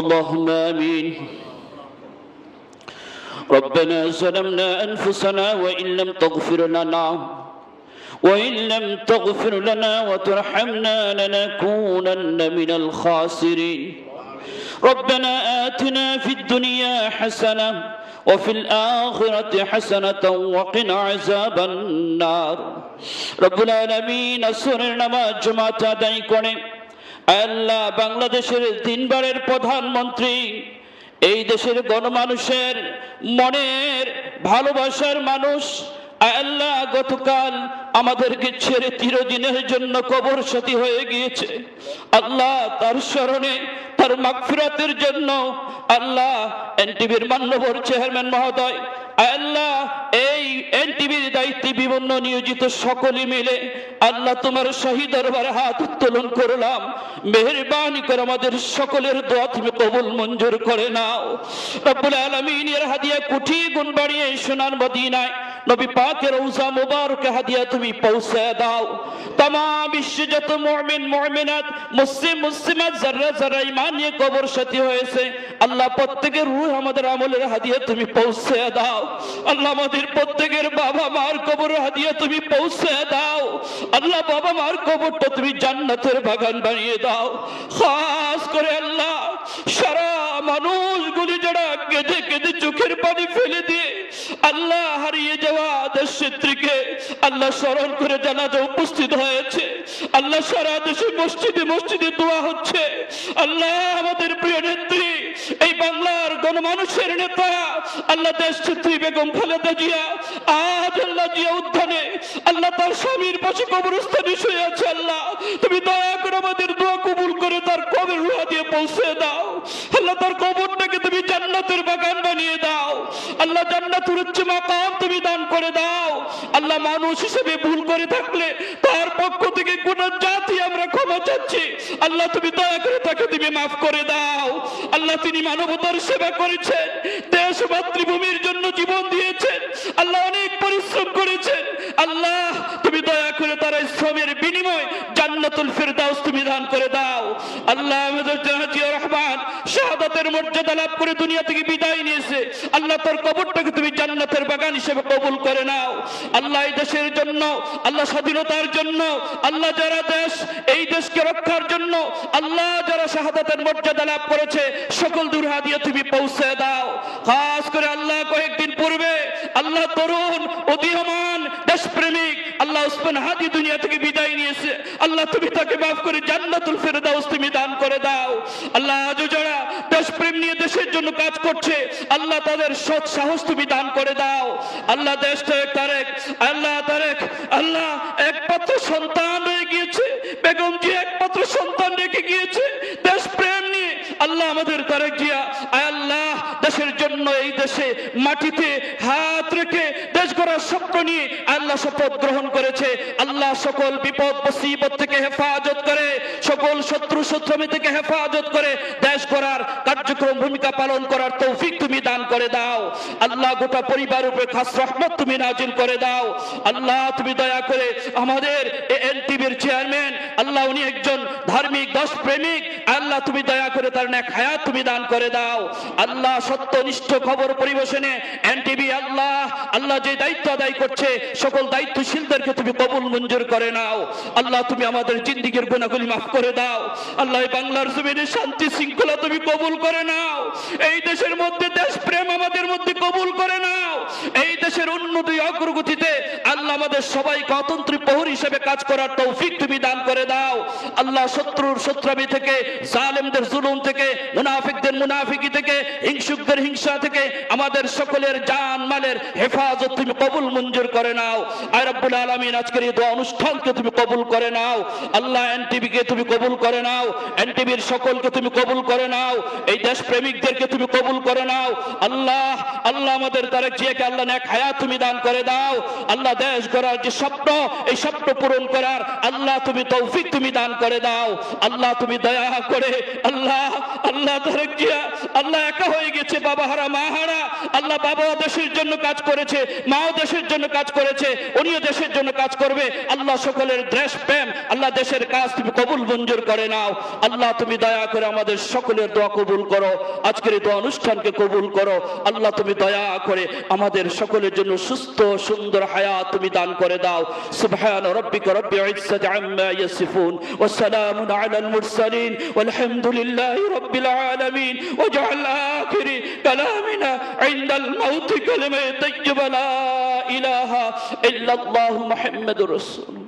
اللهم آمين. ربنا ظلمنا أنفسنا وإن لم تغفر لنا وإن لم تغفر لنا وترحمنا لنكونن من الخاسرين. ربنا آتنا في الدنيا حسنة وفي الآخرة حسنة وقنا عذاب النار. رب العالمين سرنا ما جمعت دايكوني আল্লাহ বাংলাদেশের তিনবারের প্রধানমন্ত্রী, এই দেশের গণমানুষের মনের ভালোবাসার মানুষ, আল্লাহ গতকাল আমাদেরকে ছেড়ে চিরদিনের জন্য কবর সাথী হয়ে গিয়েছে। আল্লাহ তার স্মরণে, তার মাগফিরাতের জন্য আল্লাহ এনটিভির মান্যবর চেয়ারম্যান মহোদয় আল্লাহ, এই এনটিভির দায়িত্বে বিভিন্ন নিয়োজিত সকলে মিলে আল্লাহ তোমার শহীদ দরবারে হাত উত্তোলন করলাম। মেহরবানি করে আমাদের সকলের দোয়া তুমি কবুল মঞ্জুর করে নাও। রব্বুল আলমিনের হাদিয়া কুঠি গুণ বাড়িয়ে সোনার মদিনায় নবী পাকের রওজা মুবারক হাদিয়া তুমি পৌঁছে দাও तमाम বিশ্ব যত মুমিন মুমিনাত মুসলিম মুসলিমাত যারা যারা ঈমান নিয়ে কবর সাথী হয়েছে আল্লাহ প্রত্যেকের রূহ আমাদের আমলের হাদিয়া তুমি পৌঁছে দাও আল্লাহ আমাদের প্রত্যেকের বাবা মার কবর হাদিয়া তুমি পৌঁছে দাও আল্লাহ বাবা মার কবরটা তুমি জান্নাতের বাগান বানিয়ে দাও খাস করে আল্লাহ সারা মানুষগুলি যারা কেঁদে কেঁদে চোখের পানি ফেলে দিয়ে আল্লাহ হারিয়ে যাওয়া আদেশ ছেত্রীকে আল্লাহ স্মরণ করে জানাজা উপস্থিত হয়েছে। আল্লাহ সারা দেশে মসজিদে মসজিদে দোয়া হচ্ছে। আল্লাহ আমাদের প্রিয় নেত্রী, এই বাংলার গণমানুষের নেতা, আল্লাহ দেশ নেত্রী বেগম খালেদা জিয়া, আজ আল্লাহ জিয়া উদ্যানে আল্লাহ তার স্বামীর পাশে কবরস্থানে শুয়ে আছে আল্লাহ। তুমি দয়া করে আমাদের দোয়া কবুল করে তার কবর রুহা দিয়ে পৌঁছে দাও। আল্লাহ তার কবরটাকে তুমি জান্নাতের বাগান বানিয়ে দাও। আল্লাহ জান্নাতুর উচ্চ মাকাম তুমি দান করে দাও। আল্লাহ মানুষ হিসেবে ভুল করে থাকলে তার পক্ষ থেকে কোন ক্ষমা চাচ্ছি। আল্লাহ, তুমি দয়া করে তাকে তুমি মাফ করে দাও। আল্লাহ, তিনি মানবতার সেবা করেছেন, দেশ মাতৃভূমির জন্য জীবন দিয়েছেন, আল্লাহ অনেক পরিশ্রম করেছেন। আল্লাহ, তুমি দয়া করে তার শ্রমের বিনিময় জান্নাতুল ফেরদাউস তুমি দান করে দাও। আল্লাহ রহমান শাহাদাতের মর্যাদা লাভ করে দুনিয়া থেকে বিদায় নিয়েছে। আল্লাহ, তার কবরটাকে তুমি জান্নাতের বাগান হিসেবে কবুল করে নাও। আল্লাহ এই দেশের জন্য, আল্লাহ স্বাধীনতার জন্য, আল্লাহ যারা দেশ এই দেশকে রক্ষার জন্য, আল্লাহ যারা শাহাদাতের মর্যাদা লাভ করেছে, সকল দুর্হা দিয়ে তুমি পৌঁছে দাও। খাস করে আল্লাহ কয়েকদিন পূর্বে আল্লাহ তরুণ দেশপ্রেমিক উসমান হাদি দুনিয়া থেকে বিদায় নিয়েছে। আল্লাহ, তুমি তাকে মাফ করে জান্নাতুল ফেরদাউস তুমি দান করে দাও। আল্লাহ, আজও যারা দেশপ্রেম নিয়ে দেশের জন্য কাজ করছে, আল্লাহ তাদের সৎ সাহস তুমি দান করে দাও। আল্লাহ, দেশ তারেক, আল্লাহ তারেক, আল্লাহ, একমাত্র সন্তান দেশে মাটিতে হাত রেখে দেশ গড়ার স্বপ্ন নিয়ে আল্লাহ শপথ গ্রহণ করেছে। আল্লাহ সকল বিপদ, মুসিবত থেকে হেফাজত করে, সকল শত্রু শত্রুমি থেকে হেফাজত করে দেশ গড়ার কার্যক্রম, ভূমিকা পালন করার তৌফিক তুমি দান করে দাও। আল্লাহ গোটা পরিবার উপরে খাস রহমত তুমি নাজিল করে দাও। আল্লাহ তুমি দয়া করে আমাদের এনটিভির চেয়ারম্যান, আল্লাহ উনি একজন ধার্মিক দশ প্রেমিক আল্লাহ তুমি দয়া করে তার নেক হায়াত তুমি দান করে দাও। আল্লাহ সত্যনিষ্ঠ খবর পরিবেশনে এনটিভি আল্লাহ আল্লাহ যে দায়িত্ব আদায় করছে, সকল দায়িত্বশীলদেরকে তুমি কবুল মঞ্জুর করে নাও। আল্লাহ তুমি আমাদের জিন্দিগির গুণাগুলি মাফ করে দাও। আল্লাহ বাংলার জমিনে শান্তি শৃঙ্খলা তুমি কবুল করে নাও। এই দেশের মধ্যে দেশ প্রেম আমাদের মধ্যে কবুল করে নাও। এই দেশের উন্নতি অগ্রগতিতে আল্লাহ আমাদের সবাইকে অতন্ত্রী প্রহর হিসেবে কাজ করার তৌফিক তুমি দান করে দাও। আল্লাহ শত্রুর শত্রামি থেকে, জালেমদের জুলুম থেকে, মুনাফিকদের মুনাফিকি থেকে, হিংসুকদের হিংসা থেকে, আমাদের সকলের জান মালের হেফাজত তুমি কবুল মঞ্জুর করে নাও। আয় রব্বুল আলামিন, আজকের এই দোয়া অনুষ্ঠানকে তুমি কবুল করে নাও। আল্লাহ এনটিভি কে তুমি কবুল করে নাও। এনটিভির সকলকে তুমি কবুল করে নাও। এই দেশ প্রেমিকদেরকে তুমি কবুল করে নাও আল্লাহ আল্লাহ আমাদের তারেক নেক হায়াত তুমি দান করে দাও। আল্লাহ দেশ গড়ার যে স্বপ্ন, এই স্বপ্ন পূরণ করার আল্লাহ তুমি তৌফিক তুমি দান করে দাও। আল্লাহ তুমি দয়া করে, আল্লাহ আল্লাহ জিয়া দুনিয়া আল্লাহ একা হয়ে গেছে বাবা হারা, মা হারা। আল্লাহ বাবাও দেশের জন্য কাজ করেছে, মাও দেশের জন্য কাজ করেছে, উনিও দেশের জন্য কাজ করবে। আল্লাহ সকলের দেশ প্রেম, আল্লাহ দেশের কাজ তুমি কবুল মঞ্জুর করে নাও। আল্লাহ তুমি দয়া করে আমাদের সকলের দোয়া কবুল করো। আজকের এই দোয়া অনুষ্ঠানকে কবুল করো। আল্লাহ তুমি দয়া করে আমাদের সকলের জন্য সুস্থ, সুন্দর হায়াত তুমি দান করে দাও। সুবহান রব্বিকা রব্বিল ইজ্জাতি আম্মা ইয়াসিফুন। ওয়া সালামুন আলাল মুরসালিন। ওয়ালহামদুলিল্লাহি রব্বিল আলামিন। ওয়াজআল আখিরি কালামিনা ইনদাল মাউত কালিমাতান তাইয়্যিবা লা ইলাহা ইল্লাল্লাহু মুহাম্মাদুর রাসূল